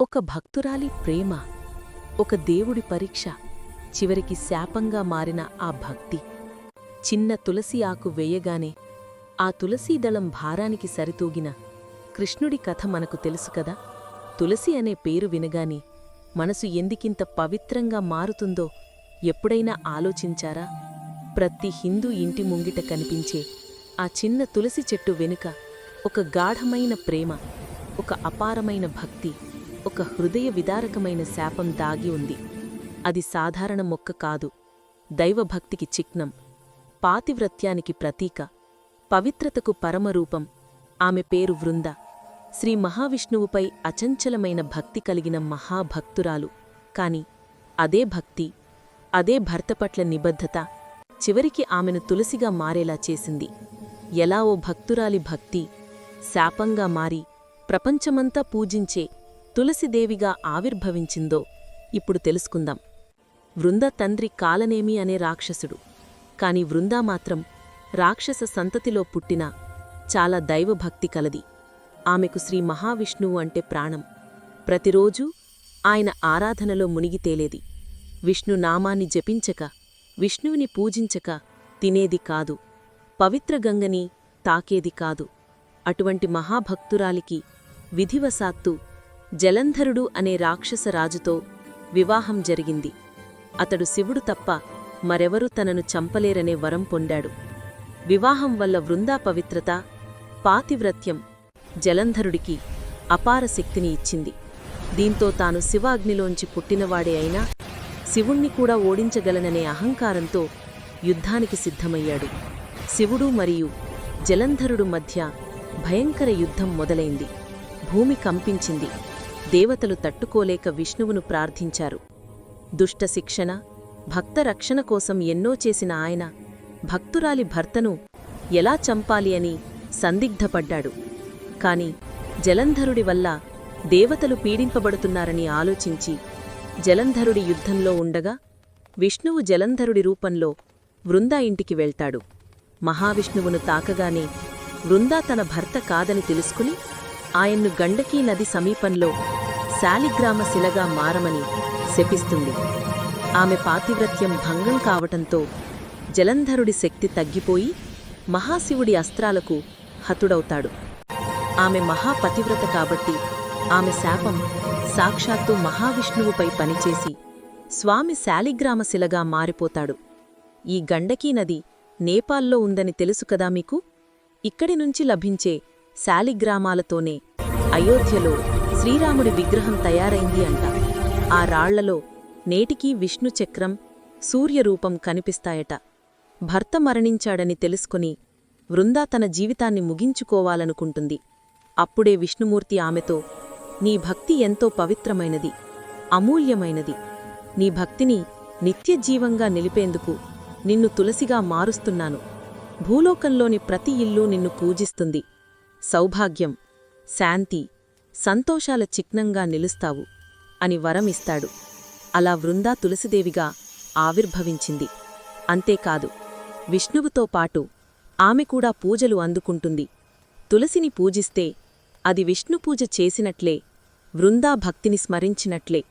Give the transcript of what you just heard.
ఒక భక్తురాలి ప్రేమ ఒక దేవుడి పరీక్ష చివరికి శాపంగా మారిన ఆ భక్తి. చిన్న తులసి ఆకు వేయగానే ఆ తులసీదళం భారానికి సరితూగిన కృష్ణుడి కథ మనకు తెలుసు కదా? తులసి అనే పేరు వినగానే మనసు ఎందుకింత పవిత్రంగా మారుతుందో ఎప్పుడైనా ఆలోచించారా? ప్రతి హిందూ ఇంటి ముంగిట కనిపించే ఆ చిన్న తులసి చెట్టు వెనుక ఒక గాఢమైన ప్రేమ ఒక అపారమైన భక్తి. ఒక హృదయ విదారకమైన శాపం దాగి ఉంది. అది సాధారణ మొక్క కాదు. దైవభక్తికి చిహ్నం. పాతివ్రత్యానికి ప్రతీక. పవిత్రతకు పరమరూపం. ఆమె పేరు వృంద. శ్రీ మహావిష్ణువుపై అచంచలమైన భక్తి కలిగిన మహాభక్తురాలు. కాని అదే భక్తి అదే భర్త పట్ల నిబద్ధత చివరికి ఆమెను తులసిగా మారేలా చేసింది. ఎలా ఓ భక్తురాలి భక్తి శాపంగా మారి ప్రపంచమంతా పూజించే తులసిదేవిగా ఆవిర్భవించిందో ఇప్పుడు తెలుసుకుందాం. వృంద తండ్రి కాలనేమి అనే రాక్షసుడు. కాని వృందా మాత్రం రాక్షస సంతతిలో పుట్టిన చాలా దైవభక్తి కలది. ఆమెకు శ్రీ మహావిష్ణువు అంటే ప్రాణం. ప్రతిరోజూ ఆయన ఆరాధనలో మునిగితేలేది విష్ణు నామాన్ని జపించక విష్ణువుని పూజించక తినేది కాదు. పవిత్ర గంగని తాకేది కాదు. అటువంటి మహాభక్తురాలికి విధివశాత్తు జలంధరుడు అనే రాక్షసరాజుతో వివాహం జరిగింది. అతడు శివుడు తప్ప మరెవరూ తనను చంపలేరనే వరం పొందాడు. వివాహం వల్ల వృందా పవిత్రత పాతివ్రత్యం జలంధరుడికి అపార శక్తిని ఇచ్చింది. దీంతో తాను శివాగ్నిలోంచి పుట్టినవాడే అయినా శివుణ్ణి కూడా ఓడించగలననే అహంకారంతో యుద్ధానికి సిద్ధమయ్యాడు. శివుడు మరియు జలంధరుడు మధ్య భయంకర యుద్ధం మొదలైంది. భూమి కంపించింది. దేవతలు తట్టుకోలేక విష్ణువును ప్రార్థించారు. దుష్ట శిక్షణ భక్త రక్షణ కోసం ఎన్నో చేసిన ఆయన భక్తురాలి భర్తను ఎలా చంపాలి అని సందిగ్ధపడ్డాడు. కాని జలంధరుడి వల్ల దేవతలు పీడింపబడుతున్నారని ఆలోచించి జలంధరుడి యుద్ధంలో ఉండగా విష్ణువు జలంధరుడి రూపంలో వృందా ఇంటికి వెళ్తాడు. మహావిష్ణువును తాకగానే వృందా తన భర్త కాదని తెలుసుకుని ఆయన్ను గండకీ నది సమీపంలో శాలిగ్రామ శిలగా మారమని శపిస్తుంది. ఆమె పాతివ్రత్యం భంగం కావటంతో జలంధరుడి శక్తి తగ్గిపోయి మహాశివుడి అస్త్రాలకు హతుడవుతాడు. ఆమె మహాపతివ్రత కాబట్టి ఆమె శాపం సాక్షాత్తు మహావిష్ణువుపై పనిచేసి స్వామి శాలిగ్రామ శిలగా మారిపోతాడు. ఈ గండకీ నది నేపాల్లో ఉందని తెలుసు కదా మీకు? ఇక్కడి నుంచి లభించే శాలిగ్రామాలతోనే అయోధ్యలో శ్రీరాముడి విగ్రహం తయారైంది అంట. ఆ రాళ్ళలో నేటికీ విష్ణు చక్రం సూర్యరూపం కనిపిస్తాయట. భర్త మరణించాడని తెలుసుకుని వృందా తన జీవితాన్ని ముగించుకోవాలనుకుంటుంది. అప్పుడే విష్ణుమూర్తి ఆమెతో నీ భక్తి ఎంతో పవిత్రమైనది అమూల్యమైనది. నీ భక్తిని నిత్యజీవంగా నిలిపేందుకు నిన్ను తులసిగా మారుస్తున్నాను. భూలోకంలోని ప్రతి ఇల్లు నిన్ను పూజిస్తుంది. సౌభాగ్యం శాంతి సంతోషాల చిహ్నంగా నిలుస్తావు అని వరమిస్తాడు అలా వృందా తులసిదేవిగా ఆవిర్భవించింది. అంతేకాదు విష్ణువుతో పాటు ఆమె కూడా పూజలు అందుకుంటుంది. తులసిని పూజిస్తే అది విష్ణుపూజ చేసినట్లే వృందా భక్తిని స్మరించినట్లే.